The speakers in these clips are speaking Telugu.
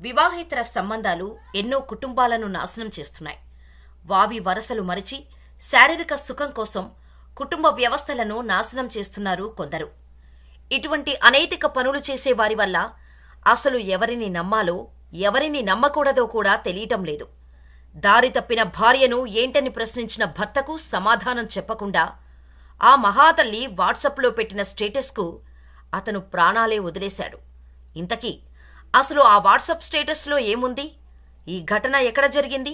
వివాహేతర సంబంధాలు ఎన్నో కుటుంబాలను నాశనం చేస్తున్నాయి. వావి వరసలు మరిచి శారీరక సుఖం కోసం కుటుంబ వ్యవస్థలను నాశనం చేస్తున్నారు కొందరు. ఇటువంటి అనైతిక పనులు చేసే వారి వల్ల అసలు ఎవరిని నమ్మాలో ఎవరిని నమ్మకూడదో కూడా తెలియటం లేదు. దారి తప్పిన భార్యను ఏంటని ప్రశ్నించిన భర్తకు సమాధానం చెప్పకుండా ఆ మహాతల్లి వాట్సాప్లో పెట్టిన స్టేటస్కు అతను ప్రాణాలే వదిలేశాడు. ఇంతకీ అసలు ఆ వాట్సాప్ స్టేటస్లో ఏముంది? ఈ ఘటన ఎక్కడ జరిగింది?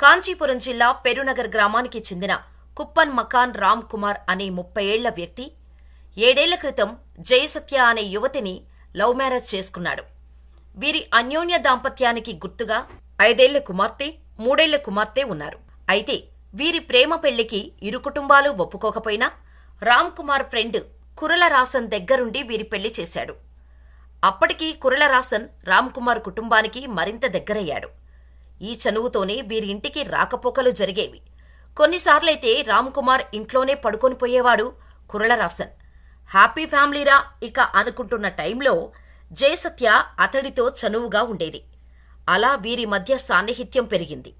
కాంచీపురం జిల్లా పెరునగర్ గ్రామానికి చెందిన కుప్పన్ మకాన్ రామ్ కుమార్ అనే ముప్పై ఏళ్ళ వ్యక్తి ఏడేళ్ళ క్రితం జయసత్య అనే యువతిని లవ్ మ్యారేజ్ చేసుకున్నాడు. వీరి అన్యోన్య దాంపత్యానికి గుర్తుగా ఐదేళ్ళ కుమార్తె మూడేళ్ళ కుమార్తె ఉన్నారు. అయితే వీరి ప్రేమ పెళ్ళికి ఇరు కుటుంబాలు ఒప్పుకోకపోయినా రామ్ కుమార్ ఫ్రెండ్ కురల రాసన్ దగ్గరుండి వీరి పెళ్ళి చేశాడు. అప్పటికి కురలరాసన్ రామ్ కుమార్ కుటుంబానికి మరింత దగ్గరయ్యాడు. ఈ చనువుతోనే వీరింటికి రాకపోకలు జరిగేవి. కొన్నిసార్లైతే రామ్ కుమార్ ఇంట్లోనే పడుకొని పోయేవాడు కురళరాసన్. హ్యాపీ ఫ్యామిలీరా ఇక అనుకుంటున్న టైంలో జయసత్య అతడితో చనువుగా ఉండేది. అలా వీరి మధ్య సాన్నిహిత్యం పెరిగింది.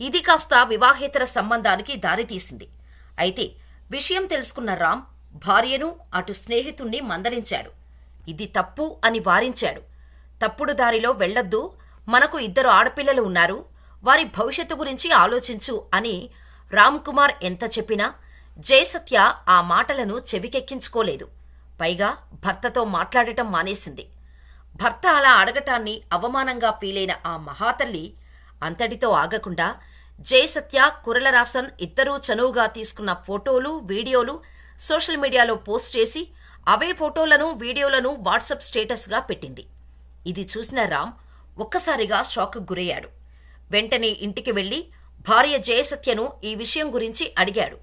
ఇది కాస్త వివాహేతర సంబంధానికి దారితీసింది. అయితే విషయం తెలుసుకున్న రామ్ భార్యను అటు స్నేహితుణ్ణి మందలించాడు. ఇది తప్పు అని వారించాడు. తప్పుడు దారిలో వెళ్ళొద్దు. మనకు ఇద్దరు ఆడపిల్లలు ఉన్నారు. వారి భవిష్యత్తు గురించి ఆలోచించు అని రామ్ కుమార్ ఎంత చెప్పినా జయసత్య ఆ మాటలను చెవికెక్కించుకోలేదు. పైగా భర్తతో మాట్లాడటం మానేసింది. భర్త అలా అడగటాన్ని అవమానంగా ఫీలైన ఆ మహాతల్లి అంతటితో ఆగకుండా జయసత్య కురలరాసన్ ఇద్దరూ చనువుగా తీసుకున్న ఫోటోలు వీడియోలు సోషల్ మీడియాలో పోస్ట్ చేసి అవే ఫోటోలను వీడియోలను వాట్సాప్ స్టేటస్గా పెట్టింది. ఇది చూసిన రామ్ ఒక్కసారిగా షాక్ గురయ్యాడు. వెంటనే ఇంటికి వెళ్ళి భార్య జయసత్యను ఈ విషయం గురించి అడిగాడు.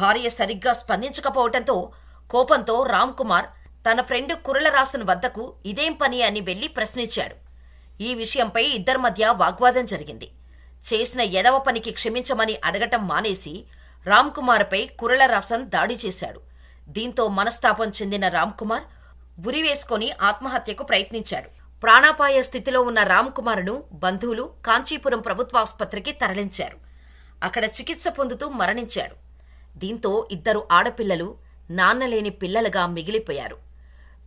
భార్య సరిగ్గా స్పందించకపోవటంతో కోపంతో రామ్ కుమార్ తన ఫ్రెండ్ కురళరాసన్ వద్దకు ఇదేం పని అని వెళ్ళి ప్రశ్నించాడు. ఈ విషయంపై ఇద్దరి మధ్య వాగ్వాదం జరిగింది. చేసిన ఎదవ పనికి క్షమించమని అడగటం మానేసి రామ్ కుమార్పై కురళరాసన్ దాడి చేశాడు. దీంతో మనస్తాపం చెందిన రామ్కుమార్ ఉరివేసుకొని ఆత్మహత్యకు ప్రయత్నించాడు. ప్రాణాపాయ స్థితిలో ఉన్న రామ్కుమార్ను బంధువులు కాంచీపురం ప్రభుత్వాసుపత్రికి తరలించారు. అక్కడ చికిత్స పొందుతూ మరణించాడు. దీంతో ఇద్దరు ఆడపిల్లలు నాన్నలేని పిల్లలుగా మిగిలిపోయారు.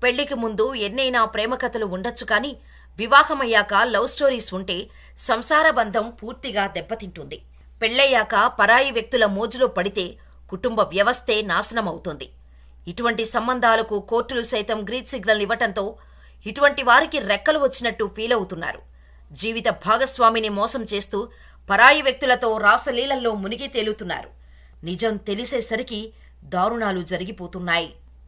పెళ్ళికి ముందు ఎన్నైనా ప్రేమకథలు ఉండొచ్చు కానీ వివాహమయ్యాక లవ్ స్టోరీస్ ఉంటే సంసార బంధం పూర్తిగా దెబ్బతింటుంది. పెళ్ళయ్యాక పరాయి వ్యక్తుల మోజులో పడితే కుటుంబ వ్యవస్థే నాశనమవుతుంది. ఇటువంటి సంబంధాలకు కోర్టులు సైతం గ్రీన్ సిగ్నల్ ఇవ్వటంతో ఇటువంటి వారికి రెక్కలు వచ్చినట్టు ఫీల్ అవుతున్నారు. జీవిత భాగస్వామిని మోసం చేస్తూ పరాయి వ్యక్తులతో రాసలీలల్లో మునిగి తేలుతున్నారు. నిజం తెలిసేసరికి దారుణాలు జరిగిపోతున్నాయి.